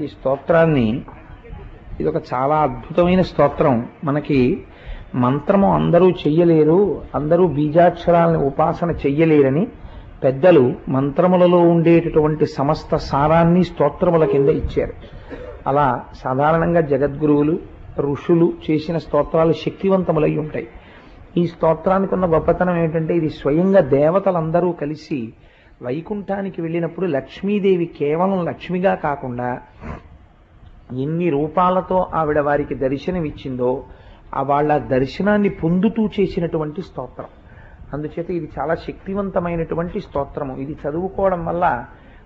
ఈ స్తోత్రాన్ని ఇది ఒక చాలా అద్భుతమైన స్తోత్రం. మనకి మంత్రము అందరూ చెయ్యలేరు అందరూ బీజాక్షరాలను ఉపాసన చెయ్యలేరని పెద్దలు మంత్రములలో ఉండేటటువంటి సమస్త సారాన్ని స్తోత్రముల కింద ఇచ్చారు. అలా సాధారణంగా జగద్గురువులు ఋషులు చేసిన స్తోత్రాలు శక్తివంతములై ఉంటాయి. ఈ స్తోత్రానికి ఉన్న గొప్పతనం ఏంటంటే ఇది స్వయంగా దేవతలందరూ కలిసి వైకుంఠానికి వెళ్ళినప్పుడు లక్ష్మీదేవి కేవలం లక్ష్మిగా కాకుండా ఎన్ని రూపాలతో ఆవిడ వారికి దర్శనమిచ్చిందో ఆ వాళ్ళ దర్శనాన్ని పొందుతూ చేసినటువంటి స్తోత్రం. అందుచేత ఇది చాలా శక్తివంతమైనటువంటి స్తోత్రము. ఇది చదువుకోవడం వల్ల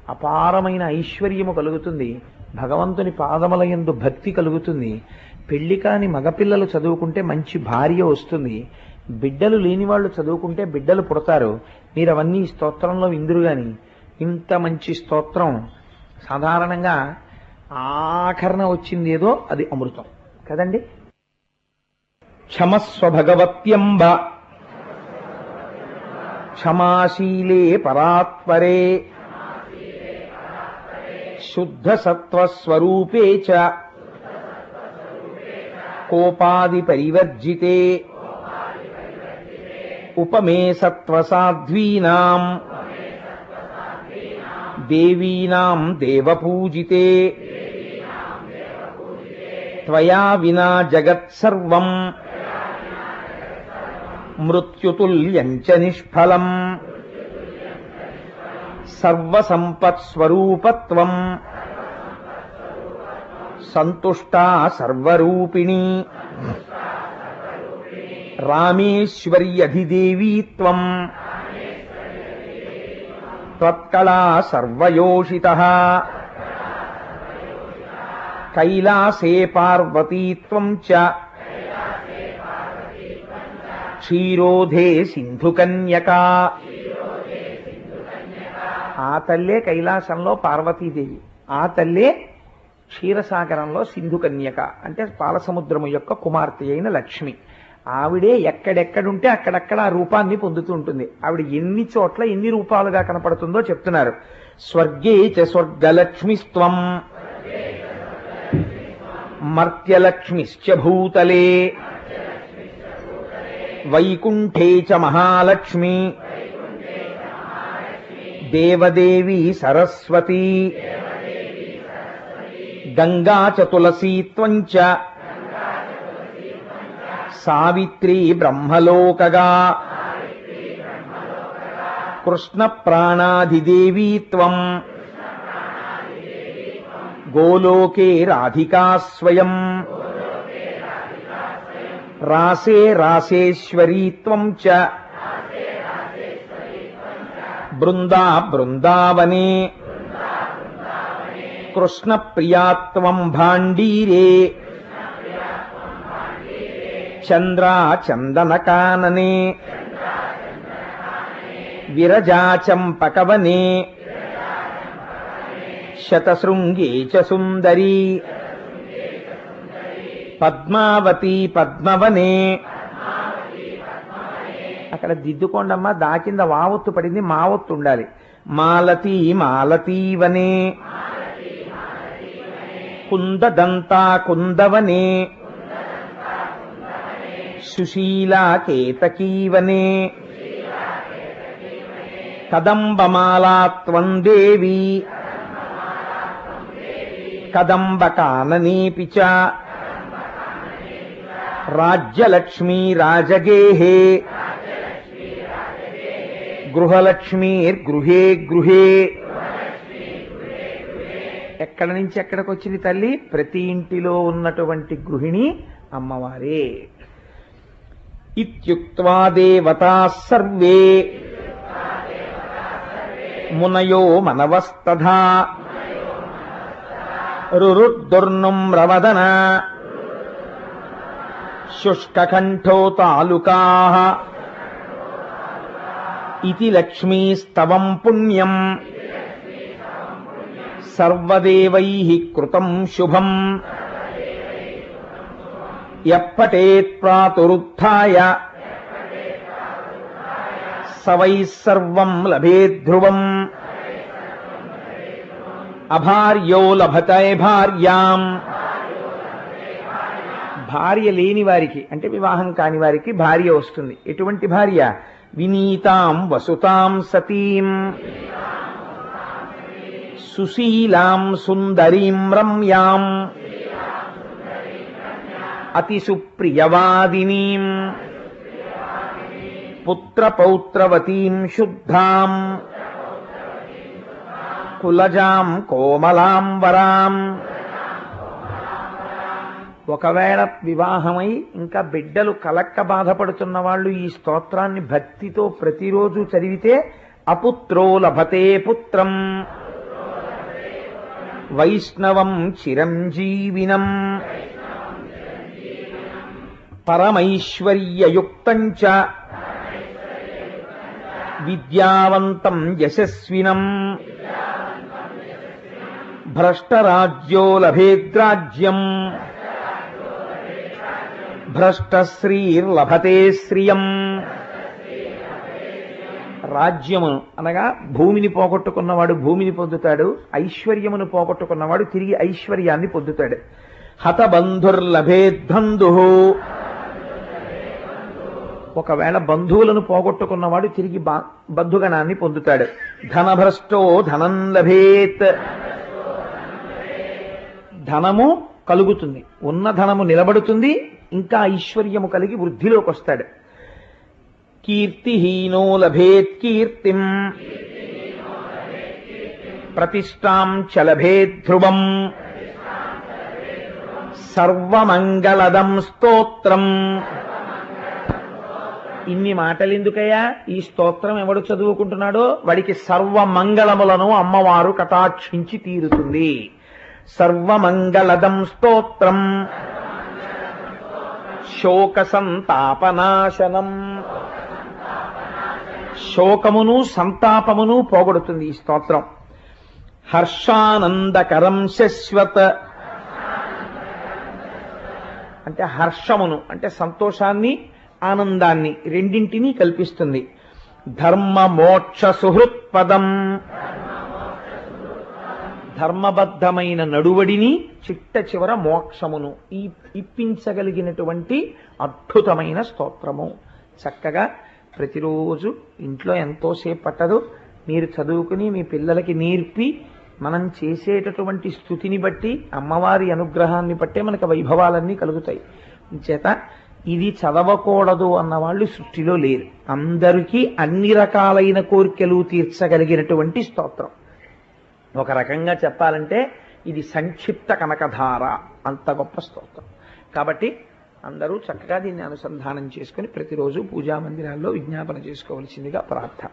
అపారమైన ఐశ్వర్యము కలుగుతుంది. భగవంతుని పాదముల యందు భక్తి కలుగుతుంది. పెళ్ళి కాని మగపిల్లలు చదువుకుంటే మంచి భార్య వస్తుంది. బిడ్డలు లేని వాళ్ళు చదువుకుంటే బిడ్డలు పుడతారు. మీరు అవన్నీ స్తోత్రంలో విందురు కానీ ఇంత మంచి స్తోత్రం. సాధారణంగా ఆఖరణ వచ్చింది ఏదో అది అమృతం. కదండి? క్షమస్వ భగవత్యంబ. క్షమాశీలే పరాత్పరే. శుద్ధ సత్వస్వరూపే చ. కోపాది పరివర్జితే. उपमेसत्वसाध्वीनाम् देवीनाम् देवपूजिते। त्वया विना जगत्सर्वम्। मृत्युतुल्यम् च निष्फलम्। सर्वसम्पत्स्वरूपत्वम्। सन्तुष्टा सर्वरूपिणी। సర్వరూపిణి త్వం. త్వత్కళా సర్వయోషిత. కైలాసే పార్వతీత్వం చ. క్షీరోధే సింధుకన్యకా. ఆ తల్లే కైలాసంలో పార్వతీదేవి. ఆ తల్లే క్షీరసాగరంలో సింధు కన్యక అంటే పాలసముద్రము యొక్క కుమార్తె అయిన లక్ష్మి. ఆవిడే ఎక్కడెక్కడుంటే అక్కడక్కడ ఆ రూపాన్ని పొందుతూ ఉంటుంది ఆవిడ ఎన్ని చోట్ల ఎన్ని రూపాలుగా కనపడుతుందో చెప్తున్నారు. స్వర్గే చ స్వర్గలక్ష్మిస్త్వం. మర్త్యలక్ష్మిశ్చ భూతలే. వైకుంఠే చ మహాలక్ష్మి. దేవదేవి సరస్వతి. గంగా చ తులసీత్వం చ. సావిత్రి బ్రహ్మలోకగా కృష్ణ ప్రాణాధిదేవీ త్వం గోలోకే రాధికా స్వయం రాసే రాసేశ్వరీ త్వం చ బృందా బృందావనే కృష్ణ ప్రియాత్వం భాండీరే చంద్రా చందనకాననే విరజాచంపకవనే శతశృంగే చ సుందరీ పద్మావతి పద్మవనే. అక్కడ దిద్దుకోండమ్మా దా కింద వావొత్తు పడింది మావొత్తు ఉండాలి. మాలతీ మాలతీవనే. కుందదంతా కుందవనే. సుశీలా కేతకీవనే కదంబమాలాత్వం దేవి కదంబకాననేపి చ రాజ్యలక్ష్మీ రాజగేహే గృహలక్ష్మీర్గృహే గృహే ఎక్కడి నుంచి ఎక్కడికి వచ్చింది తల్లి? ప్రతి ఇంటిలో ఉన్నటువంటి గృహిణి అమ్మవారే. इत्युक्त्वा देवताः सर्वे। मुनयो मनवस्तथा। रुरुद्दुर्नुम् रवदन। शुष्ककण्ठो तालुकाः। इति लक्ष्मीस्तवम् पुण्यम्। सर्वदेवैः कृतम् शुभम्। ఎప్పటేత్ప్రాతురుత్య సవై సర్వం లభేద్ధ్రువం అభార్యో లభతే భార్యాం. భార్య లేని వారికి అంటే వివాహం కాని వారికి భార్య వస్తుంది. ఎటువంటి భార్య? వినీతాం వసుతాం సతీం. సుశీలాం సుందరీం రమ్యాం. అతి సుప్రియవాదినీం. పుత్రపౌత్రవతీం శుద్ధాం. కులజాం కోమలాం వరాం. ఒకవేళ వివాహమై ఇంకా బిడ్డలు కలక్క బాధపడుతున్న వాళ్ళు ఈ స్తోత్రాన్ని భక్తితో ప్రతిరోజు చదివితే అపుత్రో లభతే పుత్రం. వైష్ణవం చిరంజీవినం. పరమైశ్వర్యయుక్తం చ. విద్యావంతం యశస్వినం. భ్రష్టరాజ్యో లభేద్రాజ్యం. భ్రష్టశ్రీర్లభతే శ్రియం. రాజ్యమును అనగా భూమిని పోగొట్టుకున్నవాడు భూమిని పొందుతాడు ఐశ్వర్యమును పోగొట్టుకున్నవాడు తిరిగి ఐశ్వర్యాన్ని పొందుతాడు. హతబంధుర్లభేద్ధందు ఒకవేళ బంధువులను పోగొట్టుకున్నవాడు తిరిగి బా- బంధుగణాన్ని పొందుతాడు. ధనభ్రష్టో ధనం లభేత్. ధనము కలుగుతుంది. ఉన్న ధనము నిలబడుతుంది ఇంకా ఐశ్వర్యము కలిగి వృద్ధిలోకి వస్తాడు. కీర్తిహీనో లభేత్ కీర్తిం. ప్రతిష్టాం చలభేత్ ధ్రువం. సర్వమంగళదం స్తోత్రం. ఇన్ని మాటలు ఎందుకయ్యా ఈ స్తోత్రం ఎవడు చదువుకుంటున్నాడో? వాడికి సర్వమంగళములను అమ్మవారు కటాక్షించి తీరుతుంది. సర్వమంగళదం స్తోత్రం. శోక సంతాపనాశనం శోకమును సంతాపమును పోగొడుతుంది ఈ స్తోత్రం. హర్షానందకరం శశ్వత. అంటే హర్షమును అంటే సంతోషాన్ని ఆనందాన్ని రెండింటినీ కల్పిస్తుంది. ధర్మ మోక్ష సుహృత్పదం. ధర్మబద్ధమైన నడువడిని చిట్ట చివర మోక్షమును ఈ ఇప్పించగలిగినటువంటి అద్భుతమైన స్తోత్రము. చక్కగా ప్రతిరోజు ఇంట్లో ఎంతోసేపు పట్టదు. మీరు చదువుకుని మీ పిల్లలకి నేర్పి మనం చేసేటటువంటి స్థుతిని బట్టి అమ్మవారి అనుగ్రహాన్ని బట్టే మనకు వైభవాలన్నీ కలుగుతాయి. చేత ఇది చదవకూడదు అన్న వాళ్ళు సృష్టిలో లేరు. అందరికీ అన్ని రకాలైన కోరికలు తీర్చగలిగినటువంటి స్తోత్రం. ఒక రకంగా చెప్పాలంటే ఇది సంక్షిప్త కనకధార అంత గొప్ప స్తోత్రం. కాబట్టి అందరూ చక్కగా దీన్ని అనుసంధానం చేసుకుని ప్రతిరోజు పూజా మందిరాల్లో విజ్ఞాపన చేసుకోవలసిందిగా ప్రార్థన.